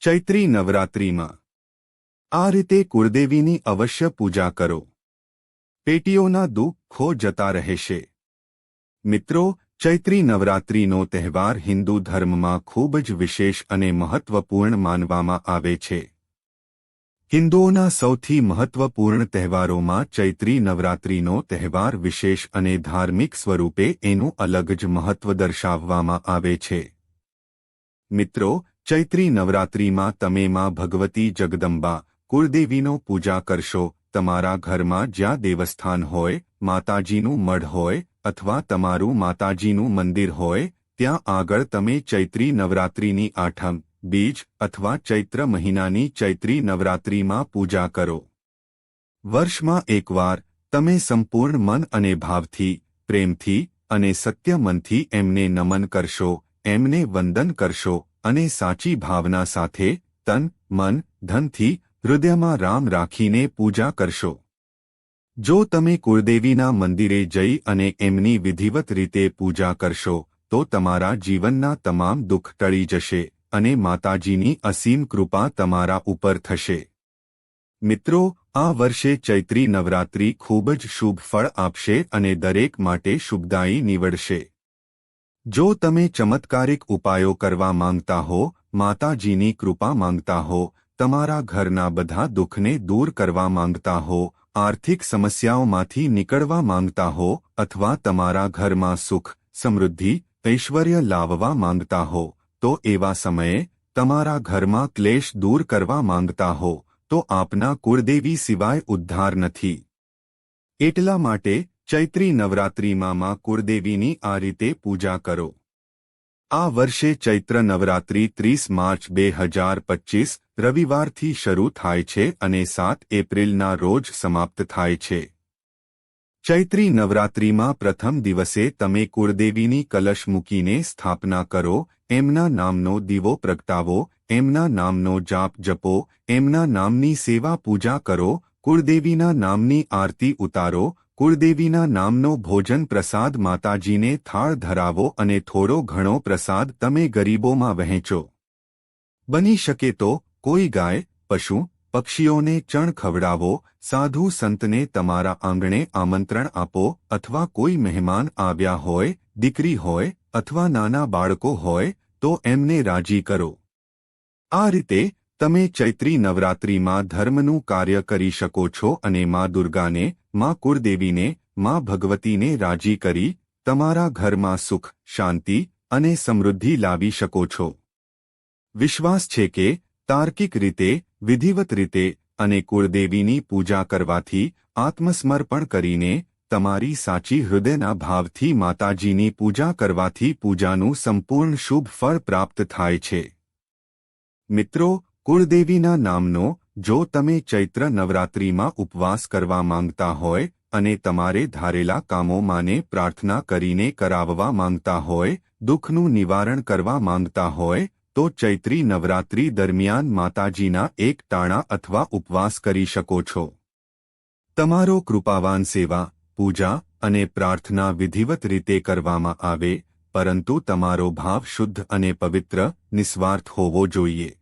ચૈત્રી નવરાત્રિમાં. આ રીતે કુળદેવીની અવશ્ય પૂજા કરો. પેટીઓના દુઃખો જતા રહેશે. મિત્રો, ચૈત્રી નવરાત્રિનો તહેવાર હિન્દુ ધર્મમાં ખૂબ જ વિશેષ અને મહત્વપૂર્ણ માનવામાં આવે છે. હિન્દુઓના સૌથી મહત્વપૂર્ણ તહેવારોમાં ચૈત્રી નવરાત્રિનો તહેવાર વિશેષ અને ધાર્મિક સ્વરૂપે એનું અલગ જ મહત્વ દર્શાવવામાં આવે છે. મિત્રો ચૈત્રી નવરાત્રિમાં તમે માં ભગવતી જગદંબા, કુળદેવીનો પૂજા કરશો, તમારા ઘરમાં જ્યાં દેવસ્થાન હોય, માતાજીનું મઢ હોય, અથવા તમારું માતાજીનું મંદિર હોય, ત્યાં આગળ તમે ચૈત્રી નવરાત્રિની આઠમ, બીજ, અથવા ચૈત્ર મહિનાની ચૈત્રી નવરાત્રિમાં પૂજા કરો. વર્ષમાં એકવાર, તમે સંપૂર્ણ મન અને ભાવથી, પ્રેમથી અને સત્ય મનથી એમને નમન કરશો, એમને વંદન કરશો અને સાચી ભાવના સાથે તન, મન, ધનથી હૃદયમાં રામ રાખીને પૂજા કરશો. જો તમે કુળદેવીના મંદિરે જઈ અને એમની વિધિવત રીતે પૂજા કરશો, તો તમારા જીવનના તમામ દુઃખ ટળી જશે અને માતાજીની અસીમ કૃપા તમારા ઉપર થશે. મિત્રો, આ વર્ષે ચૈત્રી નવરાત્રિ ખૂબ જ શુભ ફળ આપશે અને દરેક માટે શુભદાયી નીવડશે. જો તમે ચમત્કારિક ઉપાયો કરવા માંગતા હો, માતાજીની કૃપા માંગતા હો, તમારા ઘરના બધા દુઃખને દૂર કરવા માંગતા હો, આર્થિક સમસ્યાઓમાંથી નીકળવા માંગતા હો, અથવા તમારા ઘરમાં સુખ, સમૃદ્ધિ, ઐશ્વર્ય લાવવા માંગતા હો, તો એવા સમયે તમારા ઘરમાં ક્લેશ દૂર કરવા માંગતા હો, તો આપના કુળદેવી સિવાય ઉદ્ધાર નથી. એટલા માટે ચૈત્રી નવરાત્રિમાં માં કુળદેવીની આ રીતે પૂજા કરો. આ વર્ષે ચૈત્ર નવરાત્રિ ત્રીસ માર્ચ બે હજાર પચ્ચીસ રવિવારથી શરૂ થાય છે અને સાત એપ્રિલના રોજ સમાપ્ત થાય છે. ચૈત્રી નવરાત્રિમાં પ્રથમ દિવસે તમે કુળદેવીની કલશ મૂકીને સ્થાપના કરો, એમના નામનો દીવો પ્રગટાવો, એમના નામનો જાપ જપો, એમના નામની સેવા પૂજા કરો, કુળદેવીના નામની આરતી ઉતારો કુળદેવીના નામનો ભોજન પ્રસાદ માતાજીને થાળ ધરાવો અને થોડો ઘણો પ્રસાદ તમે ગરીબોમાં વહેંચો. બની શકે તો કોઈ ગાય, પશુ, પક્ષીઓને ચણ ખવડાવો, સાધુ સંતને તમારા આંગણે આમંત્રણ આપો અથવા કોઈ મહેમાન આવ્યા હોય, દીકરી હોય અથવા નાના બાળકો હોય તો એમને રાજી કરો. આ રીતે તમે ચૈત્રી નવરાત્રિમાં ધર્મનું કાર્ય કરી શકો છો અને મા દુર્ગાને, મા કુળદેવીને, મા ભગવતીને રાજી કરી, તમારા ઘરમાં સુખ, શાંતિ અને સમૃદ્ધિ લાવી શકો છો. વિશ્વાસ છે કે, તાર્કિક રીતે, વિધિવત રીતે અને કુળદેવીની પૂજા કરવાથી આત્મસમર્પણ કરીને તમારી સાચી હૃદયના ભાવથી માતાજીની પૂજા કરવાથી પૂજાનું સંપૂર્ણ શુભ ફળ પ્રાપ્ત થાય છે. મિત્રો કુળદેવીના નામનો, જો તમે ચૈત્ર નવરાત્રિમાં ઉપવાસ કરવા માંગતા હોય, અને તમારે ધારેલા કામોમાંને પ્રાર્થના કરીને કરાવવા માંગતા હોય, દુઃખનું નિવારણ કરવા માંગતા હોય, તો ચૈત્રી નવરાત્રી દરમિયાન માતાજીના એક ટાણા અથવા ઉપવાસ કરી શકો છો. તમારો કૃપાવાન સેવા, પૂજા અને પ્રાર્થના વિધિવત રીતે કરવામાં આવે, પરંતુ તમારો ભાવ શુદ્ધ અને પવિત્ર, નિસ્વાર્થ હોવો જોઈએ.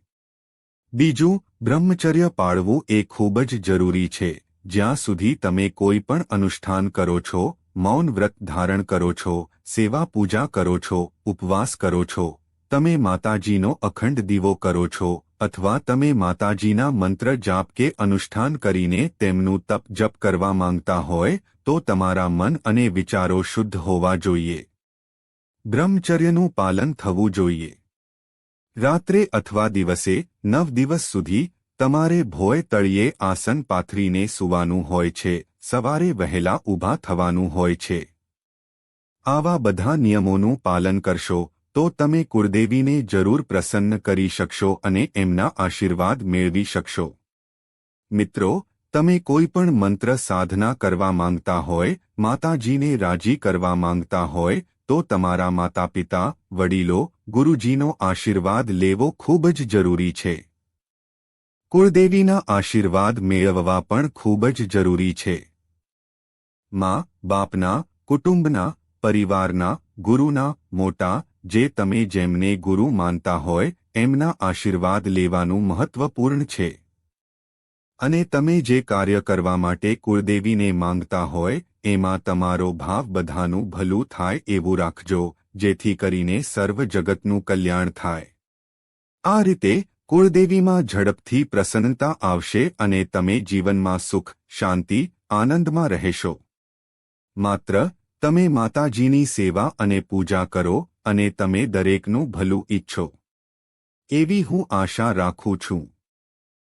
બીજું, બ્રહ્મચર્ય પાળવું એ ખૂબ જ જરૂરી છે. જ્યાં સુધી તમે કોઈ પણ અનુષ્ઠાન કરો છો, મૌન વ્રત ધારણ કરો છો, સેવા પૂજા કરો છો, ઉપવાસ કરો છો, તમે માતાજીનો અખંડ દીવો કરો છો, અથવા તમે માતાજીના મંત્ર જાપ કે અનુષ્ઠાન કરીને તેમનું તપ જપ કરવા માંગતા હોય, તો તમારા મન અને વિચારો શુદ્ધ હોવા જોઈએ. બ્રહ્મચર્યનું પાલન થવું જોઈએ. રાત્રે અથવા દિવસે, નવ દિવસ સુધી, તમારે ભોય તળિયે આસન પાથરીને સૂવાનું હોય છે, સવારે વહેલા ઊભા થવાનું હોય છે. આવા બધા નિયમોનું પાલન કરશો, તો તમે કુળદેવીને જરૂર પ્રસન્ન કરી શકશો અને એમના આશીર્વાદ મેળવી શકશો. મિત્રો, તમે કોઈ પણ મંત્ર સાધના કરવા માંગતા હોય, માતાજીને રાજી કરવા માંગતા હોય તો તમારા માતા પિતા વડીલો, ગુરુજીનો આશીર્વાદ લેવો ખૂબ જ જરૂરી છે. કુળદેવીના આશીર્વાદ મેળવવા પણ ખૂબ જ જરૂરી છે. મા, બાપના, કુટુંબના, પરિવારના, ગુરુના, મોટા, જે તમે જેમને ગુરુ માનતા હોય, એમના આશીર્વાદ લેવાનું મહત્વપૂર્ણ છે. અને તમે જે કાર્ય કરવા માટે કુળદેવીને માંગતા હોય એમાં તમારો ભાવ બધાનું ભલું થાય એવું રાખજો, જેથી કરીને સર્વ જગતનું કલ્યાણ થાય. આ રીતે કુળદેવીમાં ઝડપથી પ્રસન્નતા આવશે અને તમે જીવનમાં સુખ, શાંતિ, આનંદમાં રહેશો. માત્ર, તમે માતાજીની સેવા અને પૂજા કરો અને તમે દરેકનું ભલું ઈચ્છો. એવી હું આશા રાખું છું.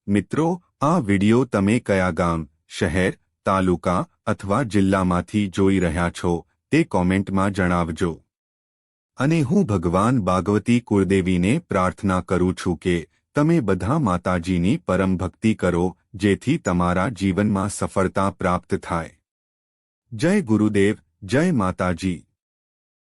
મિત્રો, આ વિડિયો તમે કયા ગામ, શહેર તાલુકા અથવા જિલ્લામાંથી જોઈ રહ્યા છો, તે કોમેન્ટમાં જણાવજો. અને હું ભગવાન ભાગવતી કુળદેવીને પ્રાર્થના કરું છું કે, તમે બધા માતાજીની પરમ ભક્તિ કરો, જેથી તમારા જીવનમાં સફળતા પ્રાપ્ત થાય. જય ગુરુદેવ, જય માતાજી.